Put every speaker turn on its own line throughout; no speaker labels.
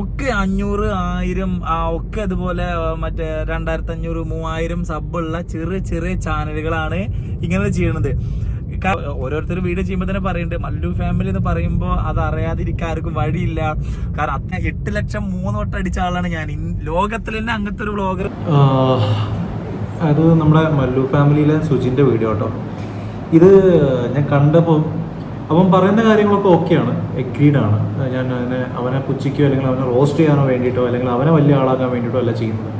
ഒക്കെ അഞ്ഞൂറ് ആയിരം ഒക്കെ അതുപോലെ മറ്റേ രണ്ടായിരത്തി അഞ്ഞൂറ് മൂവായിരം സബുള്ള ചെറിയ ചെറിയ ചാനലുകളാണ് ഇങ്ങനെ ചെയ്യണത്. ഓരോരുത്തർ വീഡിയോ ചെയ്യുമ്പോൾ തന്നെ പറയുന്നുണ്ട് മല്ലു ഫാമിലി എന്ന് പറയുമ്പോൾ അത് അറിയാതിരിക്കാൻ ആർക്കും വഴിയില്ല. കാരണം അത്ര എട്ട് ലക്ഷം മൂന്ന് വട്ടം അടിച്ച ആളാണ് ഞാൻ. ലോകത്തിൽ തന്നെ അങ്ങനത്തെ ഒരു
ആഹ് അത് നമ്മുടെ മല്ലു ഫാമിലിയിലെ സുജിന്റെ വീഡിയോ കേട്ടോ. ഇത് ഞാൻ കണ്ടപ്പോൾ അവൻ പറയുന്ന കാര്യങ്ങളൊക്കെ ഓക്കെയാണ്. എഗ്രീഡ് ആണ് ഞാൻ അതിനെ അവനെ പുച്ഛിക്കോ അല്ലെങ്കിൽ അവനെ റോസ്റ്റ് ചെയ്യാനോ വേണ്ടിയിട്ടോ അല്ലെങ്കിൽ അവനെ വലിയ ആളാക്കാൻ വേണ്ടിയിട്ടോ അല്ല ചെയ്യുന്നത്.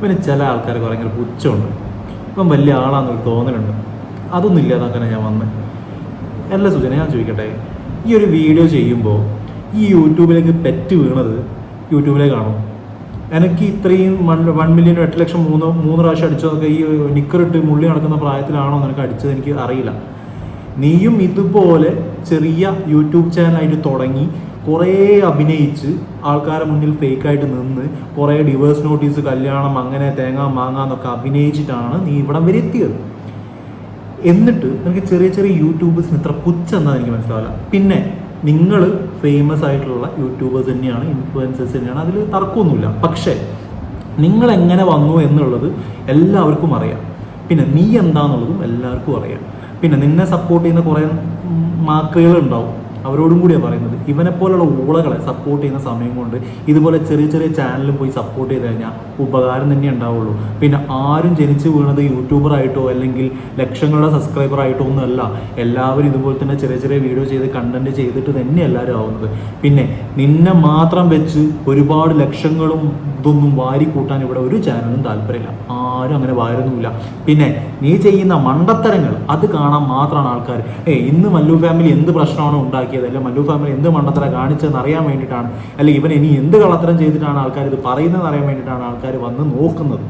പിന്നെ ചില ആൾക്കാർക്ക് ഭയങ്കര പുച്ഛമുണ്ട്. ഇപ്പം വലിയ ആളാണെന്നൊരു തോന്നലുണ്ട്. അതൊന്നും ഇല്ലാതാക്കാനാണ് ഞാൻ വന്നത് അല്ല സുജന ഞാൻ ചോദിക്കട്ടെ. ഈ ഒരു വീഡിയോ ചെയ്യുമ്പോൾ ഈ യൂട്യൂബിലേക്ക് പെറ്റ് വീണത് യൂട്യൂബിലേക്കാണോ എനിക്ക് ഇത്രയും വൺ വൺ മില്യൺ എട്ട് ലക്ഷം മൂന്ന് മൂന്ന് പ്രാവശ്യം അടിച്ചതൊക്കെ ഈ നിക്കറിട്ട് മുള്ളി നടക്കുന്ന പ്രായത്തിലാണോ നിനക്ക് അടിച്ചത് എനിക്ക് അറിയില്ല. നീയും ഇതുപോലെ ചെറിയ യൂട്യൂബ് ചാനലായിട്ട് തുടങ്ങി കുറേ അഭിനയിച്ച് ആൾക്കാരെ മുന്നിൽ ഫേക്കായിട്ട് നിന്ന് കുറേ ഡിവേഴ്സ് നോട്ടീസ് കല്യാണം അങ്ങനെ തേങ്ങ മാങ്ങ എന്നൊക്കെ അഭിനയിച്ചിട്ടാണ് നീ ഇവിടം വരെ എത്തിയത് എന്നിട്ട് നിനക്ക് ചെറിയ ചെറിയ യൂട്യൂബേഴ്സിന് ഇത്ര പുച്ഛെന്നാണ് എനിക്ക് മനസ്സിലാവില്ല. പിന്നെ നിങ്ങൾ ഫേമസ് ആയിട്ടുള്ള യൂട്യൂബേഴ്സ് തന്നെയാണ് ഇൻഫ്ലുവൻസേഴ്സ് തന്നെയാണ് അതിൽ തർക്കമൊന്നുമില്ല. പക്ഷേ നിങ്ങൾ എങ്ങനെ വന്നു എന്നുള്ളത് എല്ലാവർക്കും അറിയാം. പിന്നെ നീ എന്താന്നുള്ളതും എല്ലാവർക്കും അറിയാം. പിന്നെ നിന്നെ സപ്പോർട്ട് ചെയ്യുന്ന കുറേ മാക്കുകൾ ഉണ്ടാവും. അവരോടും കൂടിയാണ് പറയുന്നത്. ഇവനെപ്പോലുള്ള ഊളകളെ സപ്പോർട്ട് ചെയ്യുന്ന സമയം കൊണ്ട് ഇതുപോലെ ചെറിയ ചെറിയ ചാനലിൽ പോയി സപ്പോർട്ട് ചെയ്ത് കഴിഞ്ഞാൽ ഉപകാരം തന്നെ ഉണ്ടാവുള്ളൂ. പിന്നെ ആരും ജനിച്ചു വീണത് യൂട്യൂബറായിട്ടോ അല്ലെങ്കിൽ ലക്ഷങ്ങളുടെ സബ്സ്ക്രൈബർ ആയിട്ടോ ഒന്നുമല്ല എല്ലാവരും ഇതുപോലെ തന്നെ ചെറിയ ചെറിയ വീഡിയോ ചെയ്ത് കണ്ടന്റ് ചെയ്തിട്ട് തന്നെ എല്ലാവരും ആവുന്നത്. പിന്നെ നിന്നെ മാത്രം വെച്ച് ഒരുപാട് ലക്ഷങ്ങളും ഇതൊന്നും വാരി കൂട്ടാൻ ഇവിടെ ഒരു ചാനലും താല്പര്യമില്ല. ആരും അങ്ങനെ വാരുന്നുമില്ല. പിന്നെ നീ ചെയ്യുന്ന മണ്ടത്തരങ്ങൾ അത് കാണാൻ മാത്രമാണ് ആൾക്കാർ ഏ ഇന്ന് മല്ലു ഫാമിലി എന്ത് പ്രശ്നമാണോ ഉണ്ടാക്കിയത്? അല്ലെങ്കിൽ മല്ലു ഫാമിലി എന്ത് മണ്ടത്തര കാണിച്ചതെന്ന് അറിയാൻ വേണ്ടിയിട്ടാണ്? അല്ലെങ്കിൽ ഇവൻ ഇനി എന്ത് കള്ളത്തരം ചെയ്തിട്ടാണ് ആൾക്കാർ ഇത് പറയുന്നതെന്ന് അറിയാൻ വേണ്ടിയിട്ടാണ് ആൾക്കാർ വന്ന് നോക്കുന്നത്?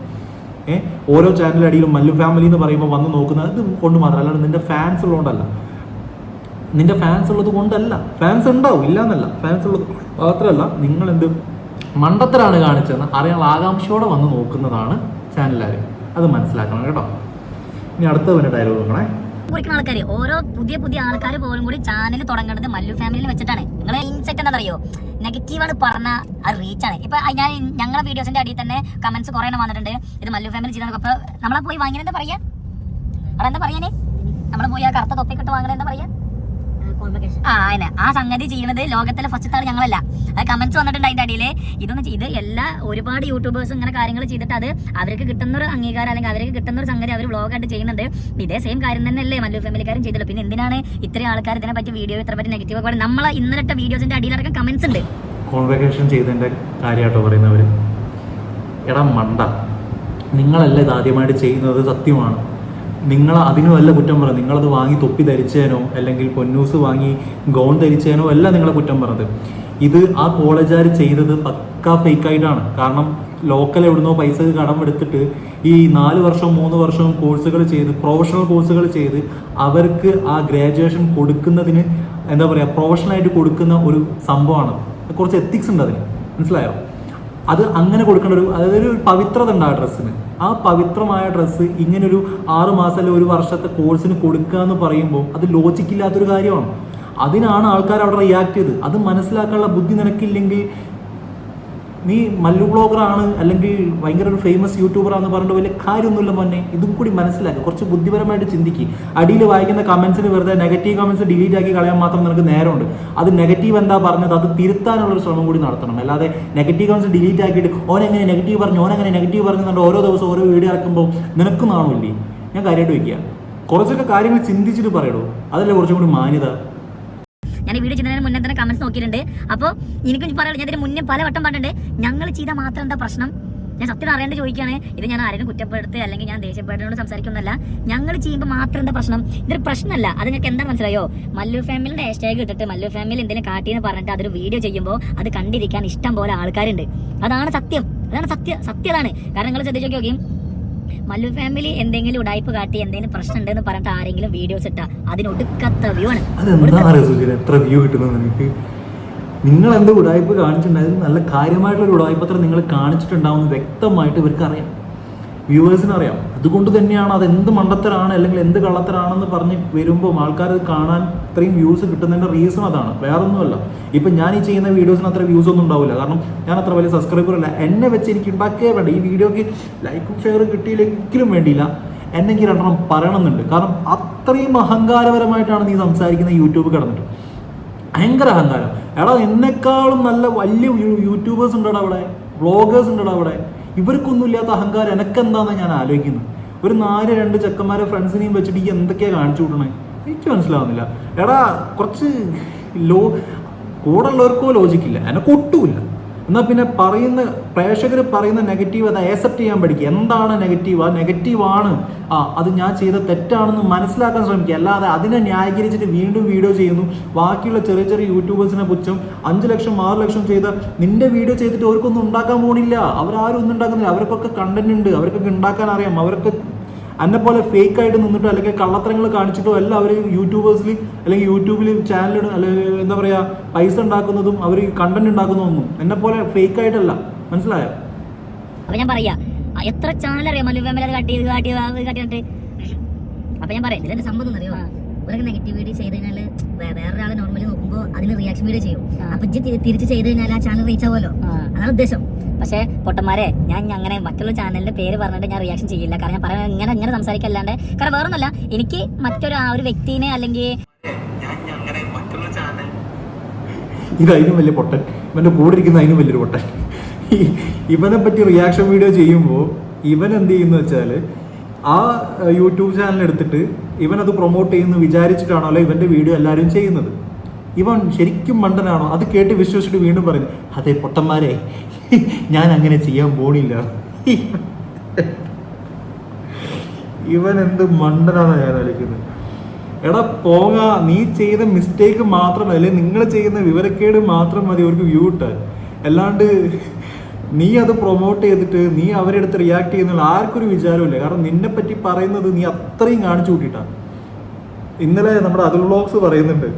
ഏ? ഓരോ ചാനലടിയിലും മല്ലു ഫാമിലി എന്ന് പറയുമ്പോൾ വന്ന് നോക്കുന്നത് ഇത് കൊണ്ട് മാത്രം അല്ലാണ്ട് നിന്റെ ഫാൻസ് ഉള്ളതുകൊണ്ടല്ല. നിന്റെ ഫാൻസ് ഉള്ളത് കൊണ്ടല്ല. ഫാൻസ് ഉണ്ടാവും ഇല്ല എന്നല്ല ഫാൻസ് ഉള്ളത് മാത്രമല്ല നിങ്ങൾ എന്ത് മണ്ടത്തരാണ് കാണിച്ചതെന്ന് അറിയാനുള്ള ആകാംക്ഷയോടെ വന്ന് നോക്കുന്നതാണ് ചാനലുകാർ അത് മനസ്സിലാക്കണം കേട്ടോ. ഇനി അടുത്തവന്റെ ഡയലോഗ് നോക്കണേ.
കുറിക്കുന്ന ആൾക്കാർ ഓരോ പുതിയ പുതിയ ആൾക്കാർ പോലും കൂടി ചാനൽ തുടങ്ങേണ്ടത് മല്ലു ഫാമിലിയിൽ വെച്ചിട്ടാണ്. നിങ്ങളെ ഇൻസെറ്റ് എന്താ അറിയോ നെഗറ്റീവാണ് പറഞ്ഞ ആ റീച്ചാണ് ഇപ്പൊ ഞാൻ ഞങ്ങളുടെ വീഡിയോസിന്റെ അടിയിൽ തന്നെ കമന്റ്സ് കുറെ എണ്ണം വന്നിട്ടുണ്ട്. ഇത് മല്ലു ഫാമിലി ചെയ്തത് അപ്പൊ നമ്മളെ പോയി വാങ്ങിയത് എന്താ പറയാ? അവിടെ എന്താ പറയാനേ? നമ്മളെ പോയി ആ കറുത്ത തൊപ്പിക്കിട്ട് വാങ്ങണെന്താ പറയാ? ആ അതിനെ ആ സംഗതി ചെയ്യുന്നത് ലോകത്തിലെ ഫസ്റ്റ് ആൾ ഞങ്ങളല്ല. അത് കമന്റ്സ് വന്നിട്ടുണ്ട് അതിന്റെ അടിയിൽ ഇതൊന്നും ചെയ്ത് എല്ലാ ഒരുപാട് യൂട്യൂബേഴ്സും ഇങ്ങനെ കാര്യങ്ങൾ ചെയ്തിട്ട് അത് അവർക്ക് കിട്ടുന്ന ഒരു അംഗീകാരം അല്ലെങ്കിൽ അവർക്ക് കിട്ടുന്ന ഒരു സംഗതി അവർ വ്ളോഗായിട്ട് ചെയ്യുന്നുണ്ട്. ഇതേ സെയിം കാര്യം തന്നെയല്ലേ മല്ലു ഫാമിലിക്കാരും ചെയ്തല്ലോ പിന്നെ എന്തിനാണ് ഇത്രയും ആൾക്കാർ ഇതിനെ പറ്റി വീഡിയോ ഇത്ര പറ്റി നെഗറ്റീവ് ഒക്കെ നമ്മളെ ഇന്നലത്തെ വീഡിയോസിന്റെ അടിയിലടക്കം കമന്റ്സ് ഉണ്ട്.
കോൺവെക്കേഷൻ ചെയ്തതിന്റെ കാര്യമായിട്ടോ പറയുന്നവർ എടാ മണ്ട. നിങ്ങളല്ല ഇത് ആദ്യമായിട്ട് ചെയ്യുന്നത് സത്യമാണ്. നിങ്ങൾ അതിനും അല്ല കുറ്റം പറയുന്നത് നിങ്ങളത് വാങ്ങി തൊപ്പി ധരിച്ചേനോ അല്ലെങ്കിൽ പൊന്നൂസ് വാങ്ങി ഗൗൺ ധരിച്ചേനോ അല്ല നിങ്ങളെ കുറ്റം പറഞ്ഞത്. ഇത് ആ കോളേജുകാർ ചെയ്തത് പക്ക ഫേക്കായിട്ടാണ്. കാരണം ലോക്കൽ എവിടുന്നോ പൈസ കടം എടുത്തിട്ട് ഈ നാല് വർഷം മൂന്ന് വർഷം കോഴ്സുകൾ ചെയ്ത് പ്രൊഫഷണൽ കോഴ്സുകൾ ചെയ്ത് അവർക്ക് ആ ഗ്രാജുവേഷൻ കൊടുക്കുന്നതിന് എന്താ പറയുക പ്രൊഫഷണലായിട്ട് കൊടുക്കുന്ന ഒരു സംഭവമാണ്. കുറച്ച് എത്തിക്സ് ഉണ്ട് അതിന്. മനസ്സിലായോ? അത് അങ്ങനെ കൊടുക്കേണ്ട ഒരു അതായത് ഒരു പവിത്രത ഉണ്ട് ആ ഡ്രസ്സിന്. ആ പവിത്രമായ ഡ്രസ്സ് ഇങ്ങനൊരു ആറ് മാസം അല്ലെങ്കിൽ ഒരു വർഷത്തെ കോഴ്സിന് കൊടുക്കുക എന്ന് പറയുമ്പോൾ അത് ലോജിക്കില്ലാത്തൊരു കാര്യമാണ്. അതിനാണ് ആൾക്കാർ അവിടെ റിയാക്ട് ചെയ്ത് അത് മനസ്സിലാക്കാനുള്ള ബുദ്ധി നിനക്കില്ലെങ്കിൽ നീ മല്ലു ബ്ലോഗറാണ് അല്ലെങ്കിൽ ഭയങ്കര ഒരു ഫേമസ് യൂട്യൂബറാന്ന് പറഞ്ഞിട്ട് വലിയ കാര്യമൊന്നുമില്ല മോനെ. ഇതും കൂടി മനസ്സിലാക്കുക കുറച്ച് ബുദ്ധിപരമായിട്ട് ചിന്തിക്കുക അടിയിൽ വായിക്കുന്ന കമൻസിന് വെറുതെ നെഗറ്റീവ് കമൻസ് ഡിലീറ്റ് ആക്കി കളയാൻ മാത്രം നിനക്ക് നേരമുണ്ട്. അത് നെഗറ്റീവ് എന്താ പറഞ്ഞത്? അത് തിരുത്താനുള്ള ഒരു ശ്രമം കൂടി നടത്തണം. അല്ലാതെ നെഗറ്റീവ് കമൻസ് ഡിലീറ്റ് ആക്കിയിട്ട് ഓനെങ്ങനെ നെഗറ്റീവ് പറഞ്ഞു ഓനെങ്ങനെ നെഗറ്റീവ് പറഞ്ഞുകൊണ്ട് ഓരോ ദിവസം ഓരോ വീഡിയോ ഇറക്കുമ്പോൾ നിനക്ക് നാണില്ലേ ഞാൻ കാര്യമായിട്ട് വയ്ക്കുക കുറച്ചൊക്കെ കാര്യങ്ങൾ ചിന്തിച്ചിട്ട് പറയടോ. അതല്ലേ കുറച്ചും കൂടി മാന്യത?
ഞാൻ ഈ വീഡിയോ ചെയ്യുന്നതിന് മുന്നേ തന്നെ കമന്റ്സ് നോക്കിയിട്ടുണ്ട്. അപ്പോൾ എനിക്കും പറയാം ഞാൻ ഇതിന് മുന്നേ പല വട്ടം പറഞ്ഞിട്ടുണ്ട് ഞങ്ങൾ ചെയ്താൽ മാത്രം എന്താ പ്രശ്നം? ഞാൻ സത്യം അറിയേണ്ടത് ചോദിക്കുകയാണ് ഇത് ഞാൻ ആരെയും കുറ്റപ്പെടുത്ത് അല്ലെങ്കിൽ ഞാൻ ദേഷ്യപ്പെടുന്നോട് സംസാരിക്കുന്നില്ല ഞങ്ങൾ ചെയ്യുമ്പോൾ മാത്രം എന്താ പ്രശ്നം? ഇതൊരു പ്രശ്നമല്ല. അത് നിങ്ങൾക്ക് എന്താ മനസ്സിലായോ? മല്ലു ഫാമിലിന്റെ ഹാഷ്ടാഗ് ഇട്ടിട്ട് മല്ലു ഫാമിലി എന്തിനു കാട്ടിയെന്ന് പറഞ്ഞിട്ട് അതൊരു വീഡിയോ ചെയ്യുമ്പോൾ അത് കണ്ടിരിക്കാൻ ഇഷ്ടം പോലെ ആൾക്കാരുണ്ട്. അതാണ് സത്യം. അതാണ് സത്യം സത്യതാണ്. കാരണം നിങ്ങൾ ശ്രദ്ധിച്ചു നോക്കി മല്ലു ഫാമിലി എന്തെങ്കിലും ഉടായ്പ കാട്ടി എന്തെങ്കിലും പ്രശ്നം ഉണ്ടെന്ന് പറഞ്ഞിട്ട് ആരെങ്കിലും വീഡിയോസ് ഇട്ടാ അതിനൊടുക്കത്ത വ്യൂ ആണ്.
എത്ര വ്യൂ കിട്ടുന്നത് നിനക്ക് നിങ്ങൾ എന്ത് ഉടായ്പ കാണിച്ചിട്ടുണ്ടായിരുന്നു നല്ല കാര്യമായിട്ടുള്ള ഒരു ഉടായ്പത്രം നിങ്ങൾ കാണിച്ചിട്ടുണ്ടാവുമെന്ന് വ്യക്തമായിട്ട് ഇവർക്ക് അറിയാം വ്യൂവേഴ്സിന് അറിയാം. അതുകൊണ്ട് തന്നെയാണ് അത് എന്ത് മണ്ടത്തരാണ് അല്ലെങ്കിൽ എന്ത് കള്ളത്തരാണെന്ന് പറഞ്ഞ് വരുമ്പോൾ ആൾക്കാർ കാണാൻ ഇത്രയും വ്യൂസ് കിട്ടുന്നതിന്റെ റീസൺ അതാണ്. വേറൊന്നുമല്ല. ഇപ്പം ഞാൻ ഈ ചെയ്യുന്ന വീഡിയോസിന് അത്ര വ്യൂസ് ഒന്നും ഉണ്ടാവില്ല. കാരണം ഞാൻ അത്ര വലിയ സബ്സ്ക്രൈബർ അല്ല. എന്നെ വെച്ച് എനിക്ക് ഉണ്ടാക്കിയേ വേണ്ട. ഈ വീഡിയോക്ക് ലൈക്കും ഷെയറും കിട്ടിയില്ലെങ്കിലും വേണ്ടിയില്ല. എന്നെങ്കിൽ രണ്ടെണ്ണം പറയണമെന്നുണ്ട്. കാരണം അത്രയും അഹങ്കാരപരമായിട്ടാണ് നീ സംസാരിക്കുന്ന യൂട്യൂബ് കിടന്നിട്ട്. ഭയങ്കര അഹങ്കാരം. എടാ എന്നെക്കാളും നല്ല വലിയ യൂട്യൂബേഴ്സ് ഉണ്ടടാ അവിടെ. വ്ളോഗേഴ്സ് ഉണ്ടടാ അവിടെ. ഇവർക്കൊന്നും ഇല്ലാത്ത അഹങ്കാരം. എനക്കെന്താണെന്ന് ഞാൻ ആലോചിക്കുന്നത്? ഒരു നാല് രണ്ട് ചെക്കന്മാരെ ഫ്രണ്ട്സിനെയും വെച്ചിട്ട് ഈ എന്തൊക്കെയാണ് കാണിച്ചു കൂട്ടണേ? എനിക്ക് മനസ്സിലാവുന്നില്ല. എടാ കുറച്ച് ലോ കൂടെ ഉള്ളവർക്കോ ലോജിക്കില്ല എന്നെ ഒട്ടുമില്ല എന്നാൽ പിന്നെ പറയുന്ന പ്രേക്ഷകർ പറയുന്ന നെഗറ്റീവ് അത് ആക്സെപ്റ്റ് ചെയ്യാൻ പഠിക്കുക. എന്താണ് നെഗറ്റീവ് ആ നെഗറ്റീവ് ആണ്. ആ അത് ഞാൻ ചെയ്ത തെറ്റാണെന്ന് മനസ്സിലാക്കാൻ ശ്രമിക്കുക. അല്ലാതെ അതിനെ ന്യായീകരിച്ചിട്ട് വീണ്ടും വീഡിയോ ചെയ്യുന്നു. ബാക്കിയുള്ള ചെറിയ ചെറിയ യൂട്യൂബേഴ്സിനെ പുച്ഛം അഞ്ച് ലക്ഷം ആറ് ലക്ഷം ചെയ്ത നിന്റെ വീഡിയോ ചെയ്തിട്ട് അവർക്കൊന്നും ഉണ്ടാക്കാൻ പോണില്ല. അവരാരും ഒന്നും ഉണ്ടാക്കുന്നില്ല. അവർക്കൊക്കെ കണ്ടന്റ് ഉണ്ട്. അവർക്കൊക്കെ ഉണ്ടാക്കാൻ അറിയാം. അവരൊക്കെ എന്നെ പോലെ ഫേക്ക് ആയിട്ട് നിന്നിട്ടോ അല്ലെങ്കിൽ കള്ളത്തരങ്ങൾ കാണിച്ചിട്ടോ അല്ല അവർ യൂട്യൂബേഴ്സിൽ അല്ലെങ്കിൽ യൂട്യൂബിൽ ചാനൽ അല്ലെങ്കിൽ എന്താ പറയുക പൈസ ഉണ്ടാക്കുന്നതും അവർ കണ്ടന്റ് ഉണ്ടാക്കുന്നതൊന്നും എന്നെ പോലെ ഫേക്ക് ആയിട്ടല്ല. മനസ്സിലായോ?
അപ്പൊ ഞാൻ പറയാ എത്ര ചാനൽ അറിയാം? കട്ടി കട്ടി ചെയ്ത് അത് അപ്പൊ ഞാൻ പറയാം ഇതിന്റെ സംഭവം അറിയോ? ഒരു നെഗറ്റീവ് വീഡിയോ ചെയ്ത് കഴിഞ്ഞാൽ വേറെ വേറൊരാളെ നോർമലി നോക്കുമ്പോൾ അതിന് റിയാക്ഷൻ വീഡിയോ ചെയ്യും. അപ്പൊ തിരിച്ച് ചെയ്ത് കഴിഞ്ഞാൽ ആ ചാനൽ റീച്ച് ആവുമല്ലോ? അതാണ് ഉദ്ദേശം. പക്ഷേ പൊട്ടന്മാരെ ഞാൻ അങ്ങനെ മറ്റുള്ള ചാനലിന്റെ പേര് പറഞ്ഞിട്ട് ഞാൻ റിയാക്ഷൻ ചെയ്യില്ല. കാരണം ഞാൻ പറയാൻ ഇങ്ങനെ ഇങ്ങനെ സംസാരിക്കല്ലാണ്ട്. കാരണം വേറൊന്നുമല്ല എനിക്ക് മറ്റൊരു ആ ഒരു വ്യക്തിനെ അല്ലെങ്കിൽ
ഇത് അതിനും വലിയ പൊട്ടൻ. ഇവന്റെ കൂടെ ഇരിക്കുന്ന അതിനും വലിയൊരു പൊട്ടൻ. ഇവനെ പറ്റി റിയാക്ഷൻ വീഡിയോ ചെയ്യുമ്പോൾ ഇവൻ എന്ത് ചെയ്യുന്നു വെച്ചാൽ ആ യൂട്യൂബ് ചാനൽ എടുത്തിട്ട് ഇവൻ അത് പ്രൊമോട്ട് ചെയ്യുന്നു വിചാരിച്ചിട്ടാണല്ലോ ഇവന്റെ വീഡിയോ എല്ലാവരും ചെയ്യുന്നത്. ഇവൻ ശരിക്കും മണ്ടനാണോ? അത് കേട്ട് വിശ്വസിച്ചിട്ട് വീണ്ടും പറയുന്നു അതെ പൊട്ടന്മാരെ ഞാൻ അങ്ങനെ ചെയ്യാൻ പോണില്ല. ഇവൻ എന്ത് മണ്ടനാണ് ഞാൻ ആലോചിക്കുന്നത്. എടാ പോക നീ ചെയ്ത മിസ്റ്റേക്ക് മാത്രമല്ല അല്ലെങ്കിൽ നിങ്ങൾ ചെയ്യുന്ന വിവരക്കേട് മാത്രം മതി അവർക്ക് വ്യൂ ഇട്ടാൽ അല്ലാണ്ട് നീ അത് പ്രൊമോട്ട് ചെയ്തിട്ട് നീ അവരെ അടുത്ത് റിയാക്ട് ചെയ്യുന്നുള്ള ആർക്കൊരു വിചാരമില്ല കാരണം നിന്നെ പറ്റി പറയുന്നത് നീ അത്രയും കാണിച്ചു കൂട്ടിയിട്ടാണ് ഇന്നലെ നമ്മുടെ അതുൽ ബ്ലോഗ്സ് പറയുന്നുണ്ട്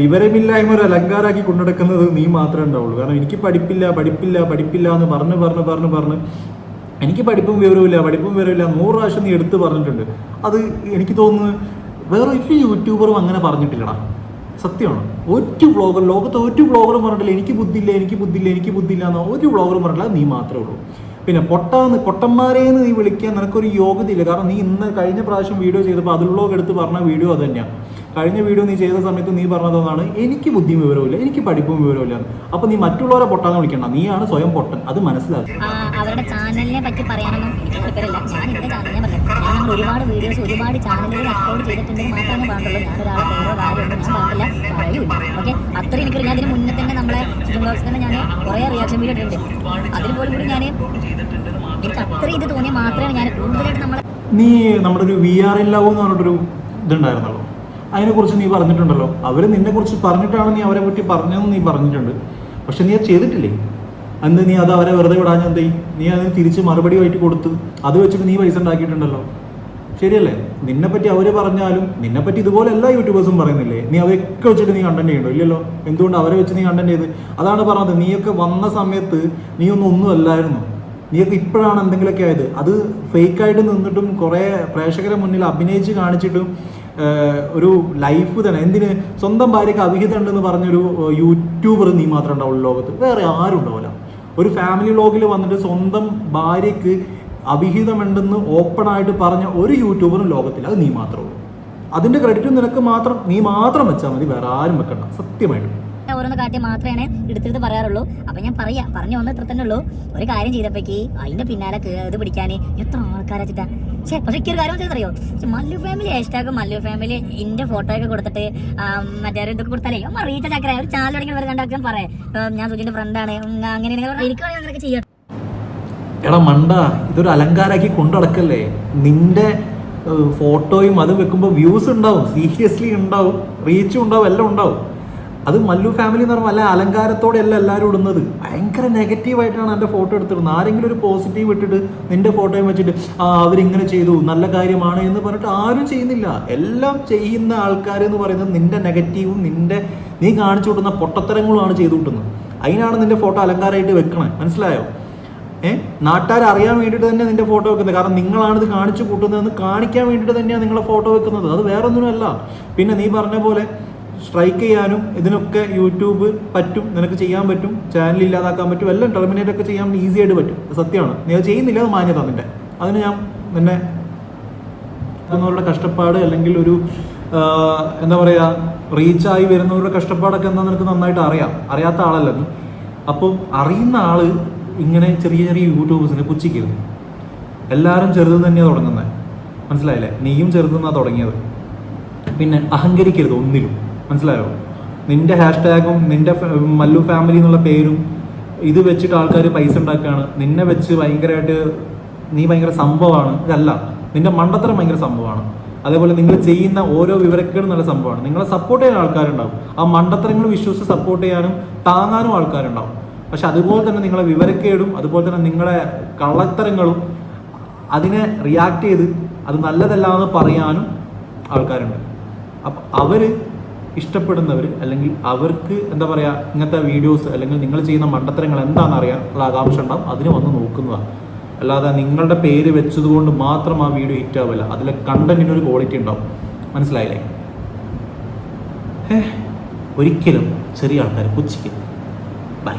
വിവരമില്ലായ്മ ഒരു അലങ്കാരാക്കി കൊണ്ടുനടക്കുന്നത് നീ മാത്രമേ ഉണ്ടാവുള്ളൂ. കാരണം എനിക്ക് പഠിപ്പില്ല പഠിപ്പില്ല പഠിപ്പില്ല എന്ന് പറഞ്ഞ് പറഞ്ഞ് പറഞ്ഞ് പറഞ്ഞ് എനിക്ക് പഠിപ്പും വിവരമില്ല പഠിപ്പും വിവരമില്ല നൂറ് പ്രാവശ്യം നീ എടുത്ത് പറഞ്ഞിട്ടുണ്ട്. അത് എനിക്ക് തോന്നുന്നു വേറെ ഒരു യൂട്യൂബറും അങ്ങനെ പറഞ്ഞിട്ടില്ലടാ. സത്യമാണ്? ഒരു വ്ളോഗർ ലോകത്ത് ഒരു വ്ളോഗറും പറഞ്ഞിട്ടില്ല എനിക്ക് ബുദ്ധിയില്ല എനിക്ക് ബുദ്ധിയില്ല എനിക്ക് ബുദ്ധിയില്ല എന്ന് ഒരു വ്ളോഗറും പറഞ്ഞിട്ടില്ല നീ മാത്രമേ ഉള്ളൂ. പിന്നെ പൊട്ടാന്ന് പൊട്ടന്മാരെന്ന് നീ വിളിക്കാൻ നിനക്കൊരു യോഗ്യതയില്ല. കാരണം നീ ഇന്ന് കഴിഞ്ഞ പ്രാവശ്യം വീഡിയോ ചെയ്തപ്പോൾ അതിൽ വ്ളോഗ് എടുത്ത് പറഞ്ഞ വീഡിയോ അത് തന്നെയാണ് കഴിഞ്ഞ വീഡിയോ നീ ചെയ്ത സമയത്ത് നീ പറഞ്ഞതാണ് എനിക്ക് ബുദ്ധിയും വിവരമില്ല എനിക്ക് പഠിപ്പും വിവരമില്ല അപ്പോൾ അപ്പൊ നീ മറ്റുള്ളവരെ പൊട്ടാന്ന് വിളിക്കണ്ട. നീയാണ് സ്വയം പൊട്ടൻ. അത്
മനസ്സിലാക്കി. അവരുടെ ചാനലിനെ പറ്റി പറയാനൊന്നും എനിക്ക് താല്പര്യമില്ല. ഞാൻ എന്റെ ചാനലിനെ പറഞ്ഞു ഞാൻ അങ്ങനെ ഒരുപാട് വീഡിയോസ് ഒരുപാട് ചാനലുകൾ അപ്ലോഡ് ചെയ്തിട്ടുണ്ടെങ്കിൽ മാത്രമേ പറഞ്ഞുള്ളൂ. ഞാൻ ഒരാളെ പേരോ കാര്യമൊന്നും ഞാൻ പറഞ്ഞില്ല. പറയൂല ഓക്കെ അത്ര എനിക്ക് ഞാൻ അതിന് മുന്നേ തന്നെ നമ്മളെ ചിക്കൻ ബോക്സ് തന്നെ ഞാൻ കുറേ റിയാക്ഷൻ വീഡിയോ ഇട്ടിട്ടുണ്ട്. അതിൽ പോലും കൂടി ഞാൻ എനിക്ക് അത്ര ഇത് തോന്നിയ മാത്രമേ ഞാൻ കൂടുതലായിട്ട് നമ്മളെ
നീ നമ്മുടെ ഒരു വി ആർ എൽ ലവ് എന്ന് പറഞ്ഞിട്ടൊരു ഇതുണ്ടായിരുന്നല്ലോ അതിനെക്കുറിച്ച് നീ പറഞ്ഞിട്ടുണ്ടല്ലോ. അവർ നിന്നെക്കുറിച്ച് പറഞ്ഞിട്ടാണ് നീ അവരെ പറ്റി പറഞ്ഞതെന്ന് നീ പറഞ്ഞിട്ടുണ്ട്. പക്ഷെ നീ അത് ചെയ്തിട്ടില്ലേ? അന്ന് നീ അത് അവരെ വെറുതെ വിടാൻ നീ അതിന് തിരിച്ച് മറുപടി ആയിട്ട് കൊടുത്ത് അത് വെച്ചിട്ട് നീ പൈസ ഉണ്ടാക്കിയിട്ടുണ്ടല്ലോ. ശരിയല്ലേ? നിന്നെപ്പറ്റി അവർ പറഞ്ഞാലും നിന്നെപ്പറ്റി ഇതുപോലെ എല്ലാ യൂട്യൂബേഴ്സും പറയുന്നില്ലേ? നീ അവയൊക്കെ വെച്ചിട്ട് നീ കണ്ടന്റ് ചെയ്യണ്ടോ? ഇല്ലല്ലോ. എന്തുകൊണ്ട് അവരെ വെച്ച് നീ കണ്ടന്റ് ചെയ്ത്? അതാണ് പറഞ്ഞത്. നീയൊക്കെ വന്ന സമയത്ത് നീ ഒന്നും ഒന്നും അല്ലായിരുന്നു. നീയൊക്കെ ഇപ്പോഴാണ് എന്തെങ്കിലുമൊക്കെ ആയത്. അത് ഫേക്കായിട്ട് നിന്നിട്ടും കുറേ പ്രേക്ഷകരെ മുന്നിൽ അഭിനയിച്ച് കാണിച്ചിട്ടും ഒരു ലൈഫ് തന്നെ. എന്തിന്? സ്വന്തം ഭാര്യയ്ക്ക് അവിഹിതം ഉണ്ടെന്ന് പറഞ്ഞൊരു യൂട്യൂബർ നീ മാത്രം ഉണ്ടാവുള്ളൂ ലോകത്ത്. വേറെ ആരും ഉണ്ടാവില്ല. ഒരു ഫാമിലി വ്ലോഗിൽ വന്നിട്ട് സ്വന്തം ഭാര്യയ്ക്ക് അവിഹിതമുണ്ടെന്ന് ഓപ്പൺ ആയിട്ട് പറഞ്ഞ ഒരു യൂട്യൂബറും ലോകത്തിൽ അത് നീ മാത്രമേ ഉള്ളൂ. അതിന്റെ ക്രെഡിറ്റ് നിനക്ക് മാത്രം നീ മാത്രം വെച്ചാൽ മതി. വേറെ ആരും വെക്കണ്ട. സത്യമായിട്ടും.
ഓരോന്ന് കാട്ടി മാത്രമേ എടുത്തെടുത്ത് പറയാറുള്ളൂ. അപ്പൊ ഞാൻ പറയാ പറഞ്ഞു വന്ന ഇത്ര തന്നെ ഉള്ളൂ. ഒരു കാര്യം ചെയ്തപ്പോഴേക്ക് അതിന്റെ പിന്നാലെ ഇത് പിടിക്കാൻ എത്ര ആൾക്കാരെ വെച്ചിട്ടാ. പക്ഷേ പക്ഷെ ഒരു കാര്യം അറിയോ? Mallu family hashtag Mallu family ഇന്റെ ഫോട്ടോ ഒക്കെ കൊടുത്തിട്ട് മറ്റേ ഇതൊക്കെ കൊടുത്താലേ അമ്മ റീച്ച ചക്കര ഒരു ചാനൽ തുടങ്ങി വരെ കണ്ടാക്കാൻ പറയാം. ഞാൻ സുജിന്റെ ഫ്രണ്ടാണ് അങ്ങനെ എനിക്ക് അങ്ങനെയൊക്കെ ചെയ്യാം.
എടാ മണ്ട ഇതൊരു അലങ്കാരാക്കി കൊണ്ടടക്കല്ലേ നിന്റെ ഫോട്ടോയും അത് വെക്കുമ്പോൾ വ്യൂസ് ഉണ്ടാവും. സീരിയസ്ലി ഉണ്ടാവും. റീച്ചും ഉണ്ടാവും. എല്ലാം ഉണ്ടാവും. അത് മല്ലു ഫാമിലി എന്ന് പറഞ്ഞാൽ അല്ല അലങ്കാരത്തോടെ അല്ല എല്ലാവരും ഇടുന്നത്. ഭയങ്കര നെഗറ്റീവായിട്ടാണ് എന്റെ ഫോട്ടോ എടുത്തിരുന്നത് ആരെങ്കിലും ഒരു പോസിറ്റീവ് ഇട്ടിട്ട് നിന്റെ ഫോട്ടോയും വെച്ചിട്ട് ആ അവരിങ്ങനെ ചെയ്തു നല്ല കാര്യമാണ് എന്ന് പറഞ്ഞിട്ട് ആരും ചെയ്യുന്നില്ല. എല്ലാം ചെയ്യുന്ന ആൾക്കാർ എന്ന് പറയുന്നത് നിന്റെ നെഗറ്റീവും നിന്റെ നീ കാണിച്ചു വിട്ടുന്ന പൊട്ടത്തരങ്ങളുമാണ് ചെയ്തു വിട്ടുന്നത് അതിനാണ് നിന്റെ ഫോട്ടോ അലങ്കാരമായിട്ട് വെക്കണേ. മനസ്സിലായോ? ഏഹ് നാട്ടുകാർ അറിയാൻ വേണ്ടിയിട്ട് തന്നെ നിന്റെ ഫോട്ടോ വെക്കുന്നത്. കാരണം നിങ്ങളാണ് ഇത് കാണിച്ചു കൂട്ടുന്നതെന്ന് കാണിക്കാൻ വേണ്ടിയിട്ട് തന്നെയാണ് നിങ്ങളെ ഫോട്ടോ വെക്കുന്നത്. അത് വേറെ ഒന്നിനുമല്ല പിന്നെ നീ പറഞ്ഞ പോലെ സ്ട്രൈക്ക് ചെയ്യാനും ഇതിനൊക്കെ യൂട്യൂബ് പറ്റും നിനക്ക് ചെയ്യാൻ പറ്റും ചാനൽ ഇല്ലാതാക്കാൻ പറ്റും എല്ലാം ടെർമിനേറ്റ് ഒക്കെ ചെയ്യാൻ ഈസി ആയിട്ട് പറ്റും. സത്യമാണ്. നീ അത് ചെയ്യുന്നില്ല അത് മാന്യത നിന്റെ. അതിന് ഞാൻ നിന്നെ വരുന്നവരുടെ കഷ്ടപ്പാട് അല്ലെങ്കിൽ ഒരു എന്താ പറയുക റീച്ചായി വരുന്നവരുടെ കഷ്ടപ്പാടൊക്കെ എന്താ നിനക്ക് നന്നായിട്ട് അറിയാം. അറിയാത്ത ആളല്ല നീ. അപ്പം അറിയുന്ന ആൾ ഇങ്ങനെ ചെറിയ ചെറിയ യൂട്യൂബേഴ്സിനെ പുച്ഛിക്കരുത്. എല്ലാവരും ചെറുത് തന്നെയാണ് തുടങ്ങുന്നത് മനസ്സിലായില്ലേ? നീയും ചെറുതെന്നാണ് തുടങ്ങിയത്. പിന്നെ അഹങ്കരിക്കരുത് ഒന്നിലും. മനസ്സിലായോ? നിന്റെ ഹാഷ്ടാഗും നിന്റെ മല്ലു ഫാമിലി എന്നുള്ള പേരും ഇത് വെച്ചിട്ട് ആൾക്കാർ പൈസ ഉണ്ടാക്കുകയാണ്. നിന്നെ വെച്ച് ഭയങ്കരമായിട്ട് നീ ഭയങ്കര സംഭവമാണ് ഇതല്ല. നിന്റെ മണ്ടത്തരം ഭയങ്കര സംഭവമാണ് അതേപോലെ നിങ്ങൾ ചെയ്യുന്ന ഓരോ വിവരക്കേടും നല്ല സംഭവമാണ് നിങ്ങളെ സപ്പോർട്ട് ചെയ്യാൻ ആൾക്കാരുണ്ടാവും. ആ മണ്ടത്തരങ്ങൾ വിശ്വസിച്ച് സപ്പോർട്ട് ചെയ്യാനും താങ്ങാനും ആൾക്കാരുണ്ടാവും. പക്ഷെ അതുപോലെ തന്നെ നിങ്ങളെ വിവരക്കേടും അതുപോലെ തന്നെ നിങ്ങളെ കള്ളത്തരങ്ങളും അതിനെ റിയാക്ട് ചെയ്ത് അത് നല്ലതല്ല എന്ന് പറയാനും ആൾക്കാരുണ്ട്. അപ്പം അവർ ഇഷ്ടപ്പെടുന്നവർ അല്ലെങ്കിൽ അവർക്ക് എന്താ പറയുക ഇങ്ങനത്തെ വീഡിയോസ് അല്ലെങ്കിൽ നിങ്ങൾ ചെയ്യുന്ന മണ്ടത്തരങ്ങൾ എന്താണെന്ന് അറിയാൻ ഉള്ള ആകാംക്ഷ ഉണ്ടാവും. അതിന് വന്ന് നോക്കുന്നതാണ് അല്ലാതെ നിങ്ങളുടെ പേര് വെച്ചതുകൊണ്ട് മാത്രം ആ വീഡിയോ ഹിറ്റ് ആവില്ല. അതിലെ കണ്ടന്റിന് ഒരു ക്വാളിറ്റി ഉണ്ടാവും. മനസ്സിലായില്ലേ? ഏഹ് ഒരിക്കലും ചെറിയ ആൾക്കാർ പുച്ഛിക്കരുത്. ബൈ